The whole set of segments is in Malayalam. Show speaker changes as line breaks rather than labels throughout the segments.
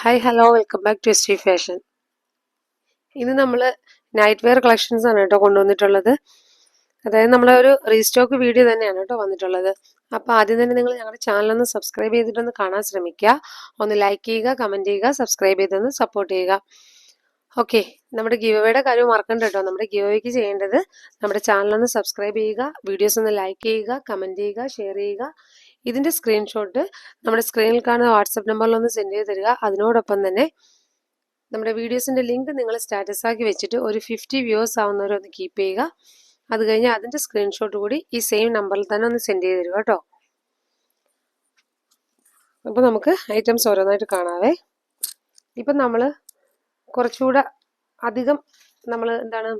Hi hello welcome back to history fashion ഇന്ന് നമ്മൾ നൈറ്റ് വെയർ കളക്ഷൻസ് ആണ് കേട്ടോ കൊണ്ടുവന്നിട്ടുള്ളത്. അതായത് നമ്മളെ ഒരു റീസ്റ്റോക്ക് വീഡിയോ തന്നെയാണ് കേട്ടോ വന്നിട്ടുള്ളത്. അപ്പോൾ ആദ്യം തന്നെ നിങ്ങൾ ഞങ്ങളുടെ ചാനലൊന്ന് സബ്സ്ക്രൈബ് ചെയ്തിട്ടൊന്ന് കാണാൻ ശ്രമിക്കുക. ഒന്ന് ലൈക്ക് ചെയ്യുക കമന്റ് ചെയ്യുക സബ്സ്ക്രൈബ് ചെയ്തൊന്ന് സപ്പോർട്ട് ചെയ്യുക. ഓക്കെ നമ്മുടെ ഗിവവേയുടെ കാര്യം മറക്കണ്ട കേട്ടോ. നമ്മുടെ ഗിവവേക്ക് ചെയ്യേണ്ടത് നമ്മുടെ ചാനലൊന്ന് സബ്സ്ക്രൈബ് ചെയ്യുക വീഡിയോസ് ഒന്ന് ലൈക്ക് ചെയ്യുക കമന്റ് ചെയ്യുക ഷെയർ ചെയ്യുക. ഇതിന്റെ സ്ക്രീൻഷോട്ട് നമ്മുടെ സ്ക്രീനിൽ കാണുന്ന വാട്സപ്പ് നമ്പറിൽ ഒന്ന് സെൻഡ് ചെയ്ത് തരിക. അതിനോടൊപ്പം തന്നെ നമ്മുടെ വീഡിയോസിന്റെ ലിങ്ക് നിങ്ങൾ സ്റ്റാറ്റസ് ആക്കി വെച്ചിട്ട് ഒരു ഫിഫ്റ്റി വ്യൂവേഴ്സ് ആവുന്നവരെ ഒന്ന് കീപ്പ് ചെയ്യുക. അത് കഴിഞ്ഞ് അതിന്റെ സ്ക്രീൻഷോട്ട് കൂടി ഈ സെയിം നമ്പറിൽ തന്നെ ഒന്ന് സെൻഡ് ചെയ്ത് തരിക കേട്ടോ. അപ്പോൾ നമുക്ക് ഐറ്റംസ് ഓരോന്നായിട്ട് കാണാവേ. ഇപ്പം നമ്മൾ കുറച്ചുകൂടെ അധികം നമ്മൾ എന്താണ്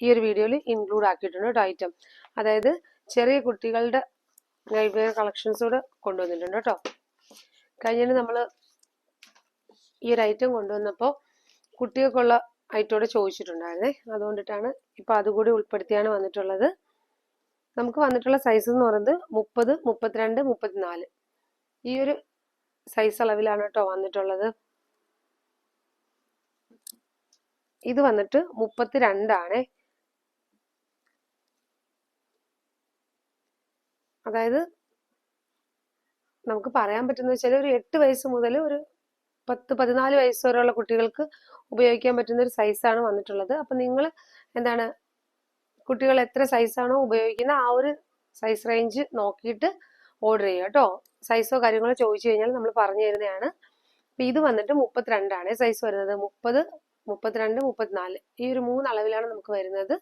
ഈ ഒരു വീഡിയോയിൽ ഇൻക്ലൂഡ് ആക്കിയിട്ടുണ്ട് കേട്ടോ ഐറ്റം അതായത് ചെറിയ കുട്ടികളുടെ വെയർ കളക്ഷൻസ് കൂടെ കൊണ്ടുവന്നിട്ടുണ്ട് കേട്ടോ. കഴിഞ്ഞിട്ട് നമ്മൾ ഈ ഒരു ഐറ്റം കൊണ്ടുവന്നപ്പോൾ കുട്ടികൾക്കുള്ള ഐറ്റോടെ ചോദിച്ചിട്ടുണ്ടായിരുന്നേ. അതുകൊണ്ടിട്ടാണ് ഇപ്പോൾ അതുകൂടി ഉൾപ്പെടുത്തിയാണ് വന്നിട്ടുള്ളത്. നമുക്ക് വന്നിട്ടുള്ള സൈസ് എന്ന് പറയുന്നത് മുപ്പത് മുപ്പത്തിരണ്ട് മുപ്പത്തിനാല്. ഈ ഒരു സൈസ് അളവിലാണ് കേട്ടോ വന്നിട്ടുള്ളത്. ഇത് വന്നിട്ട് മുപ്പത്തിരണ്ടാണേ. അതായത് നമുക്ക് പറയാൻ പറ്റുന്ന വെച്ചാൽ ഒരു എട്ട് വയസ്സ് മുതൽ ഒരു പത്ത് പതിനാല് വയസ്സ് വരെയുള്ള കുട്ടികൾക്ക് ഉപയോഗിക്കാൻ പറ്റുന്ന ഒരു സൈസാണ് വന്നിട്ടുള്ളത്. അപ്പം നിങ്ങൾ എന്താണ് കുട്ടികൾ എത്ര സൈസാണോ ഉപയോഗിക്കുന്ന ആ ഒരു സൈസ് റേഞ്ച് നോക്കിയിട്ട് ഓർഡർ ചെയ്യുക കേട്ടോ. സൈസോ കാര്യങ്ങളോ ചോദിച്ചു കഴിഞ്ഞാൽ നമ്മൾ പറഞ്ഞു തരുന്നതാണ്. അപ്പം ഇത് വന്നിട്ട് മുപ്പത്തിരണ്ടാണ് സൈസ് വരുന്നത്. മുപ്പത് മുപ്പത്തിരണ്ട് മുപ്പത്തിനാല്. ഈ ഒരു മൂന്ന് അളവിലാണ് നമുക്ക് വരുന്നത്.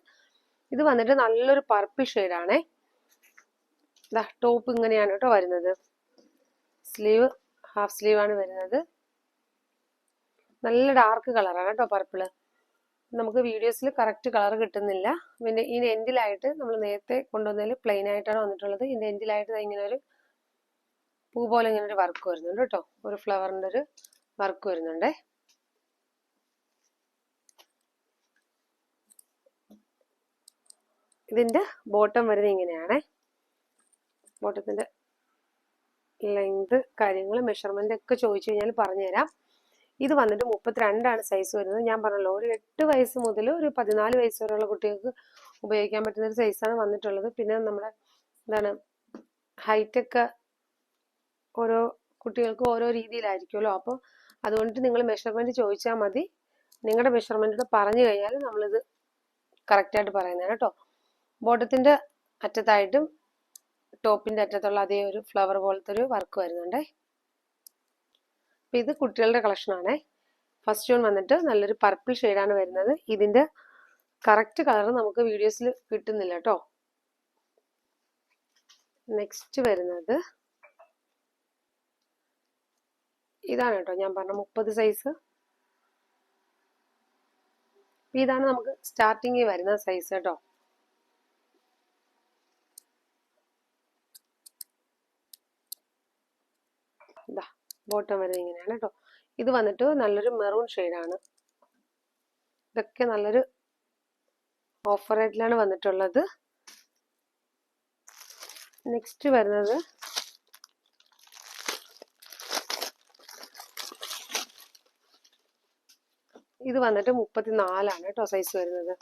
ഇത് വന്നിട്ട് നല്ലൊരു പർപ്പിൾ ഷെയ്ഡാണേ ടോപ്പ് ഇങ്ങനെയാണ് കേട്ടോ വരുന്നത്. സ്ലീവ് ഹാഫ് സ്ലീവ് ആണ് വരുന്നത്. നല്ല ഡാർക്ക് കളറാണ് കേട്ടോ പർപ്പിൾ. നമുക്ക് വീഡിയോസിൽ കറക്റ്റ് കളർ കിട്ടുന്നില്ല. പിന്നെ ഇതിന്റെ എൻഡിലായിട്ട് നമ്മൾ നേരത്തെ കൊണ്ടുവന്നതിൽ പ്ലെയിൻ ആയിട്ടാണ് വന്നിട്ടുള്ളത്. ഇതിന്റെ എൻഡിലായിട്ട് ഇങ്ങനെ ഒരു പൂ പോലെ ഇങ്ങനെ ഒരു വർക്ക് വരുന്നുണ്ട് കേട്ടോ. ഒരു ഫ്ലവറിന്റെ ഒരു വർക്ക് വരുന്നുണ്ടേ. ഇതിന്റെ ബോട്ടം വരുന്നത് ഇങ്ങനെയാണേ. ബോട്ടത്തിന്റെ ലെങ്ത് കാര്യങ്ങൾ മെഷർമെന്റ് ഒക്കെ ചോദിച്ചു കഴിഞ്ഞാൽ പറഞ്ഞുതരാം. ഇത് വന്നിട്ട് മുപ്പത്തിരണ്ടാണ് സൈസ് വരുന്നത്. ഞാൻ പറഞ്ഞല്ലോ ഒരു എട്ട് വയസ്സ് മുതൽ ഒരു പതിനാല് വയസ്സ് വരെയുള്ള കുട്ടികൾക്ക് ഉപയോഗിക്കാൻ പറ്റുന്ന ഒരു സൈസാണ് വന്നിട്ടുള്ളത്. പിന്നെ നമ്മുടെ എന്താണ് ഹൈറ്റൊക്കെ ഓരോ കുട്ടികൾക്ക് ഓരോ രീതിയിലായിരിക്കുമല്ലോ. അപ്പോൾ അതുകൊണ്ട് നിങ്ങൾ മെഷർമെന്റ് ചോദിച്ചാൽ മതി. നിങ്ങളുടെ മെഷർമെന്റ് പറഞ്ഞു കഴിഞ്ഞാൽ നമ്മളിത് കറക്റ്റായിട്ട് പറയുന്നതാണ് കേട്ടോ. ബോട്ടത്തിന്റെ അറ്റത്തായിട്ടും ടോപ്പിന്റെ അറ്റത്തുള്ള അതേ ഒരു ഫ്ലവർ പോലത്തെ ഒരു വർക്ക് വരുന്നുണ്ടേ. അപ്പം ഇത് കുട്ടികളുടെ കളക്ഷനാണേ ഫസ്റ്റ് ജൂൺ വന്നിട്ട് നല്ലൊരു പർപ്പിൾ ഷെയ്ഡാണ് വരുന്നത്. ഇതിന്റെ കറക്റ്റ് കളർ നമുക്ക് വീഡിയോസിൽ കിട്ടുന്നില്ല കേട്ടോ നെക്സ്റ്റ് വരുന്നത് ഇതാണ് കേട്ടോ ഞാൻ പറഞ്ഞ മുപ്പത് സൈസ്. ഇതാണ് നമുക്ക് സ്റ്റാർട്ടിങ്ങിൽ വരുന്ന സൈസ് കേട്ടോ ഇതാ ബോട്ടം വരുന്നത് ഇങ്ങനെയാണ് കേട്ടോ ഇത് വന്നിട്ട് നല്ലൊരു മെറൂൺ ഷെയ്ഡാണ്. ഇതൊക്കെ നല്ലൊരു ഓഫർ റേറ്റിലാണ് വന്നിട്ടുള്ളത്. നെക്സ്റ്റ് വരുന്നത് ഇത് വന്നിട്ട് മുപ്പത്തിനാലാണ് കേട്ടോ സൈസ് വരുന്നത്.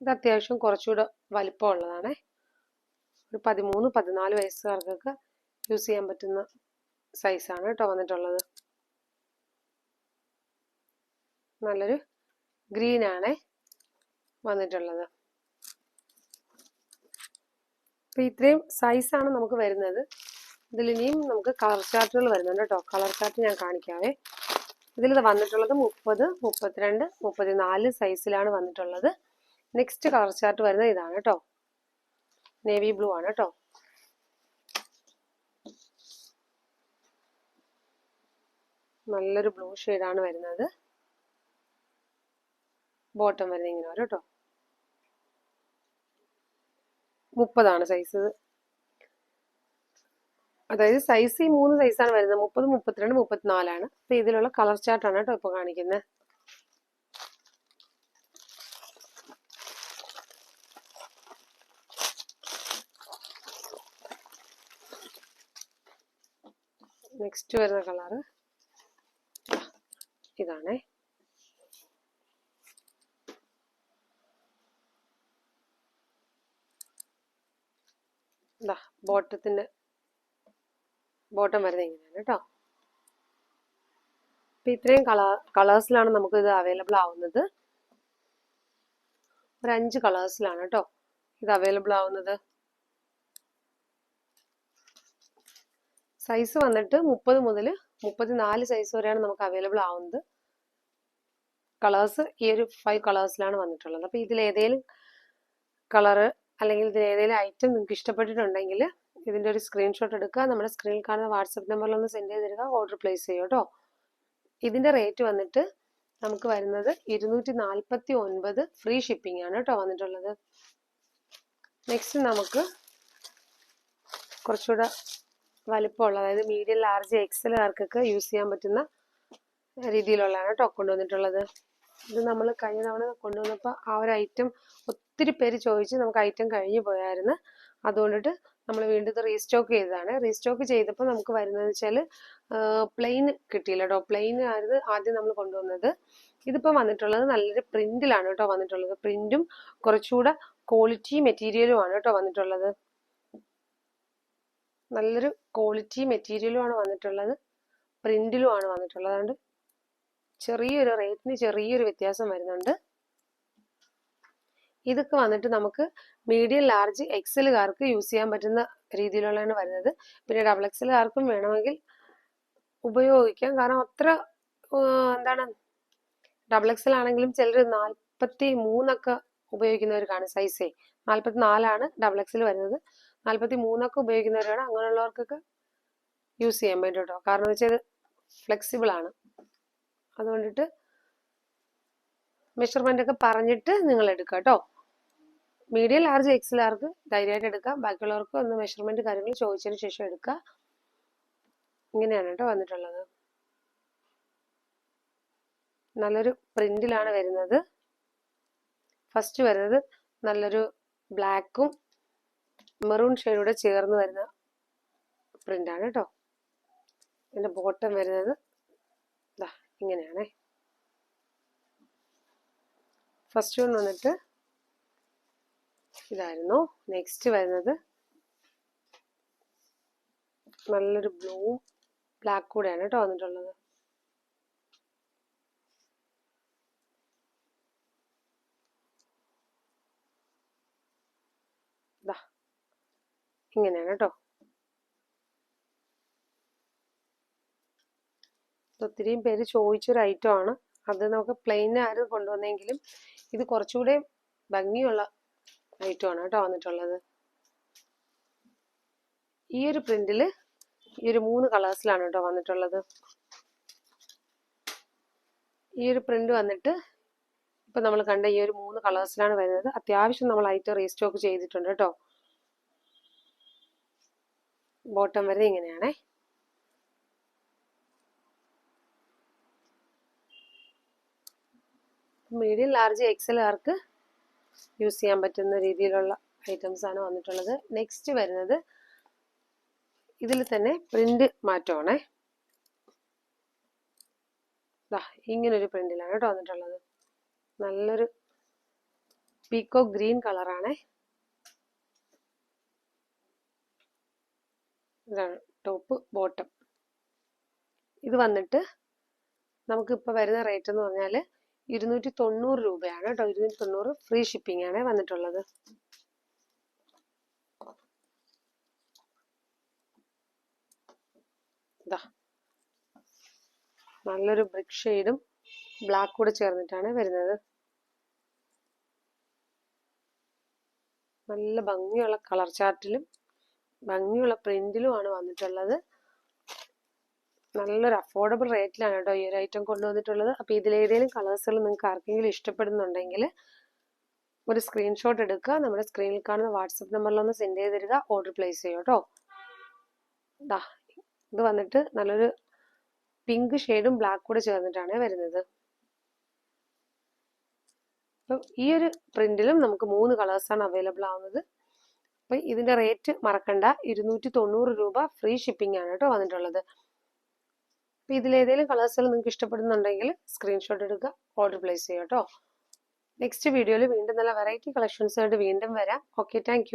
ഇത് അത്യാവശ്യം കുറച്ചുകൂടെ വലിപ്പമുള്ളതാണേ. ഒരു പതിമൂന്ന് പതിനാല് വയസ്സുകാർക്കൊക്കെ യൂസ് ചെയ്യാൻ പറ്റുന്ന സൈസാണ് കേട്ടോ വന്നിട്ടുള്ളത്. നല്ലൊരു ഗ്രീൻ ആണ് വന്നിട്ടുള്ളത്. അപ്പൊ ഇത്രയും സൈസാണ് നമുക്ക് വരുന്നത്. ഇതിൽ ഇനിയും നമുക്ക് കളർ ചാർട്ടുകൾ വരുന്നുണ്ട് കേട്ടോ കളർ ചാർട്ട് ഞാൻ കാണിക്കാവേ. ഇതിൽ വന്നിട്ടുള്ളത് മുപ്പത് മുപ്പത്തിരണ്ട് മുപ്പത്തിനാല് സൈസിലാണ് വന്നിട്ടുള്ളത്. നെക്സ്റ്റ് കളർ ചാർട്ട് വരുന്നത് ഇതാണ് കേട്ടോ നേവി ബ്ലൂ ആണ് കേട്ടോ. നല്ലൊരു ബ്ലൂ ആണ് വരുന്നത്. ബോട്ടം വരുന്നത് ഇങ്ങനെ വരും കേട്ടോ. മുപ്പതാണ് സൈസ് അതായത് സൈസ് ഈ മൂന്ന് സൈസാണ് വരുന്നത്. മുപ്പത് മുപ്പത്തിരണ്ട് മുപ്പത്തിനാലാണ് അപ്പൊ ഇതിലുള്ള കളർ ചാർട്ടാണ് കേട്ടോ ഇപ്പോൾ കാണിക്കുന്നത് നെക്സ്റ്റ് വരുന്ന കളറ് ഇതാണേ. ഇതാ ബോട്ടത്തിന്റെ ബോട്ടം വരുന്നത് ഇങ്ങനെയാണ് കേട്ടോ. അപ്പം ഇത്രയും കളർ കളേഴ്സിലാണ് നമുക്ക് ഇത് അവൈലബിൾ ആവുന്നത്. ഒരു അഞ്ച് കളേഴ്സിലാണ് കേട്ടോ ഇത് അവൈലബിൾ ആവുന്നത്. സൈസ് വന്നിട്ട് മുപ്പത് മുതൽ മുപ്പത്തിനാല് സൈസ് വരെയാണ് നമുക്ക് അവൈലബിൾ ആവുന്നത്. കളേഴ്സ് ഈ ഒരു ഫൈവ് കളേഴ്സിലാണ് വന്നിട്ടുള്ളത്. അപ്പോൾ ഇതിൽ ഏതെങ്കിലും കളറ് അല്ലെങ്കിൽ ഇതിൽ ഏതെങ്കിലും ഐറ്റം നിങ്ങൾക്ക് ഇഷ്ടപ്പെട്ടിട്ടുണ്ടെങ്കിൽ ഇതിന്റെ ഒരു സ്ക്രീൻഷോട്ട് എടുക്കുക. നമ്മുടെ സ്ക്രീനിൽ കാണുന്ന വാട്സപ്പ് നമ്പറിൽ ഒന്ന് സെൻഡ് ചെയ്ത് തരിക ഓർഡർ പ്ലേസ് ചെയ്യും കേട്ടോ. ഇതിന്റെ റേറ്റ് വന്നിട്ട് നമുക്ക് വരുന്നത് ഇരുന്നൂറ്റി നാൽപ്പത്തി ഒൻപത് ഫ്രീ ഷിപ്പിംഗ് ആണ് കേട്ടോ വന്നിട്ടുള്ളത്. നെക്സ്റ്റ് നമുക്ക് കുറച്ചുകൂടെ വലിപ്പമുള്ള അതായത് മീഡിയം ലാർജ് എക്സൽ എക്സലുകാർക്കൊക്കെ യൂസ് ചെയ്യാൻ പറ്റുന്ന രീതിയിലുള്ളതാണ് കേട്ടോ കൊണ്ടുവന്നിട്ടുള്ളത്. ഇത് നമ്മൾ കഴിഞ്ഞ തവണ കൊണ്ടുവന്നപ്പോൾ ആ ഒരു ഐറ്റം ഒത്തിരി പേര് ചോദിച്ച് നമുക്ക് ഐറ്റം കഴിഞ്ഞു പോയായിരുന്നു. അതുകൊണ്ടിട്ട് നമ്മൾ വീണ്ടും ഇത് റീസ്റ്റോക്ക് ചെയ്തതാണ്. റീസ്റ്റോക്ക് ചെയ്തപ്പോൾ നമുക്ക് വരുന്നത് വെച്ചാൽ പ്ലെയിൻ കിട്ടിയില്ല കേട്ടോ പ്ലെയിൻ ആയിരുന്നു ആദ്യം നമ്മൾ കൊണ്ടുവന്നത്. ഇതിപ്പോൾ വന്നിട്ടുള്ളത് നല്ലൊരു പ്രിന്റിലാണ് കേട്ടോ വന്നിട്ടുള്ളത്. പ്രിന്റും കുറച്ചുകൂടെ ക്വാളിറ്റി മെറ്റീരിയലുമാണ് കേട്ടോ വന്നിട്ടുള്ളത്. നല്ലൊരു ക്വാളിറ്റി മെറ്റീരിയലും ആണ് വന്നിട്ടുള്ളത്. പ്രിന്റിലും ആണ് വന്നിട്ടുള്ളത്. അതുകൊണ്ട് ചെറിയൊരു റേറ്റിന് ചെറിയൊരു വ്യത്യാസം വരുന്നുണ്ട്. ഇതൊക്കെ വന്നിട്ട് നമുക്ക് മീഡിയം ലാർജ് എക്സലുകാർക്ക് യൂസ് ചെയ്യാൻ പറ്റുന്ന രീതിയിലുള്ളതാണ് വരുന്നത്. പിന്നെ ഡബിൾ എക്സലുകാർക്കും വേണമെങ്കിൽ ഉപയോഗിക്കാം. കാരണം അത്ര എന്താണ് ഡബിൾ എക്സൽ ആണെങ്കിലും ചിലർ നാൽപ്പത്തി മൂന്നൊക്കെ ഉപയോഗിക്കുന്നവർ കാണും സൈസേ നാൽപ്പത്തി നാലാണ് ഡബിൾ എക്സൽ വരുന്നത്. നാൽപ്പത്തി മൂന്നൊക്കെ ഉപയോഗിക്കുന്നവരാണ് അങ്ങനെയുള്ളവർക്കൊക്കെ യൂസ് ചെയ്യാൻ പറ്റും കേട്ടോ കാരണം വെച്ചാൽ ഇത് ഫ്ലെക്സിബിൾ ആണ്. അതുകൊണ്ടിട്ട് മെഷർമെന്റ് ഒക്കെ പറഞ്ഞിട്ട് നിങ്ങൾ എടുക്കുക കേട്ടോ. മീഡിയം ലാർജ് എക്സ് ലാർജ് ധൈര്യമായിട്ട് എടുക്കാം ബാക്കിയുള്ളവർക്ക് ഒന്ന് മെഷർമെന്റ് കാര്യങ്ങൾ ചോദിച്ചതിന് ശേഷം എടുക്കുക. ഇങ്ങനെയാണ് കേട്ടോ വന്നിട്ടുള്ളത്. നല്ലൊരു പ്രിന്റിലാണ് വരുന്നത്. ഫസ്റ്റ് വരുന്നത് നല്ലൊരു ബ്ലാക്കും മെറൂൺ ഷെയ്ഡൂടെ ചേർന്ന് വരുന്ന പ്രിന്റാണ് കേട്ടോ ഇതിന്റെ ബോട്ടം വരുന്നത് ഇതാ ഇങ്ങനെയാണേ. ഫസ്റ്റ് വൺ വന്നിട്ട് ഇതായിരുന്നു. നെക്സ്റ്റ് വരുന്നത് നല്ലൊരു ബ്ലൂ ബ്ലാക്ക് കൂടെയാണ് കേട്ടോ വന്നിട്ടുള്ളത് ഇതാ ഇങ്ങനെയാണ് കേട്ടോ. ഒത്തിരിയും പേര് ചോദിച്ചൊരു ഐറ്റം ആണ്. അത് നമുക്ക് പ്ലെയിൻ ആര് കൊണ്ടുവന്നെങ്കിലും ഇത് കുറച്ചുകൂടെ ഭംഗിയുള്ള ഐറ്റം ആണ് കേട്ടോ വന്നിട്ടുള്ളത്. ഈ ഒരു പ്രിന്റിൽ ഈ ഒരു മൂന്ന് കളേഴ്സിലാണ് കേട്ടോ വന്നിട്ടുള്ളത്. ഈ ഒരു പ്രിന്റ് വന്നിട്ട് ഇപ്പൊ നമ്മൾ കണ്ട ഈ ഒരു മൂന്ന് കളേഴ്സിലാണ് വരുന്നത്. അത്യാവശ്യം നമ്മൾ ഐറ്റം റീസ്റ്റോക്ക് ചെയ്തിട്ടുണ്ട് കേട്ടോ. ബോട്ടം വരെ ഇങ്ങനെയാണേ. മീഡിയം ലാർജ് എക്സലുകാർക്ക് യൂസ് ചെയ്യാൻ പറ്റുന്ന രീതിയിലുള്ള ഐറ്റംസ് ആണ് വന്നിട്ടുള്ളത്. നെക്സ്റ്റ് വരുന്നത് ഇതിൽ തന്നെ പ്രിന്റ് മാറ്റമാണേ. ഇങ്ങനൊരു പ്രിന്റിലാണ് കേട്ടോ വന്നിട്ടുള്ളത്. നല്ലൊരു പീക്കോ ഗ്രീൻ കളറാണേ. ഇതാണ് ടോപ്പ് ബോട്ടം ഇത് വന്നിട്ട് നമുക്കിപ്പോൾ വരുന്ന റേറ്റ് എന്ന് പറഞ്ഞാൽ ഇരുന്നൂറ്റി തൊണ്ണൂറ് രൂപയാണ് കേട്ടോ. ഇരുന്നൂറ്റി തൊണ്ണൂറ് ഫ്രീ ഷിപ്പിംഗ് ആണ് വന്നിട്ടുള്ളത്. നല്ലൊരു ബ്രിക് ഷെയ്ഡും ബ്ലാക്ക് കൂടെ ചേർന്നിട്ടാണ് വരുന്നത്. നല്ല ഭംഗിയുള്ള കളർ ചാർട്ടിലും ഭംഗിയുള്ള പ്രിന്റിലുമാണ് വന്നിട്ടുള്ളത്. നല്ലൊരു അഫോർഡബിൾ റേറ്റിലാണ് കേട്ടോ ഈ ഒരു ഐറ്റം കൊണ്ടുവന്നിട്ടുള്ളത്. അപ്പോൾ ഇതിലേതെങ്കിലും കളേഴ്സുകൾ നിങ്ങൾക്ക് ആർക്കെങ്കിലും ഇഷ്ടപ്പെടുന്നുണ്ടെങ്കിൽ ഒരു സ്ക്രീൻഷോട്ട് എടുക്കുക. നമ്മുടെ സ്ക്രീനിൽ കാണുന്ന വാട്സപ്പ് നമ്പറിലൊന്ന് സെൻഡ് ചെയ്ത് തരിക. ഓർഡർ പ്ലേസ് ചെയ്യും കേട്ടോ. ദാ ഇത് വന്നിട്ട് നല്ലൊരു പിങ്ക് ഷെയ്ഡും ബ്ലാക്ക് കൂടെ ചേർന്നിട്ടാണ് വരുന്നത്. അപ്പം ഈ ഒരു പ്രിന്റിലും നമുക്ക് മൂന്ന് കളേഴ്സാണ് അവൈലബിൾ ആവുന്നത്. അപ്പം ഇതിന്റെ റേറ്റ് മറക്കണ്ട. ഇരുന്നൂറ്റി തൊണ്ണൂറ് രൂപ ഫ്രീ ഷിപ്പിംഗ് ആണ് കേട്ടോ വന്നിട്ടുള്ളത്. അപ്പോൾ ഇതിലേതെങ്കിലും കളേഴ്സുകൾ നിങ്ങൾക്ക് ഇഷ്ടപ്പെടുന്നുണ്ടെങ്കിൽ സ്ക്രീൻഷോട്ട് എടുക്കുക ഓർഡർ പ്ലേസ് ചെയ്യുക കേട്ടോ. നെക്സ്റ്റ് വീഡിയോയിൽ വീണ്ടും നല്ല വെറൈറ്റി കളക്ഷൻസ് ആയിട്ട് വീണ്ടും വരാം. Okay thank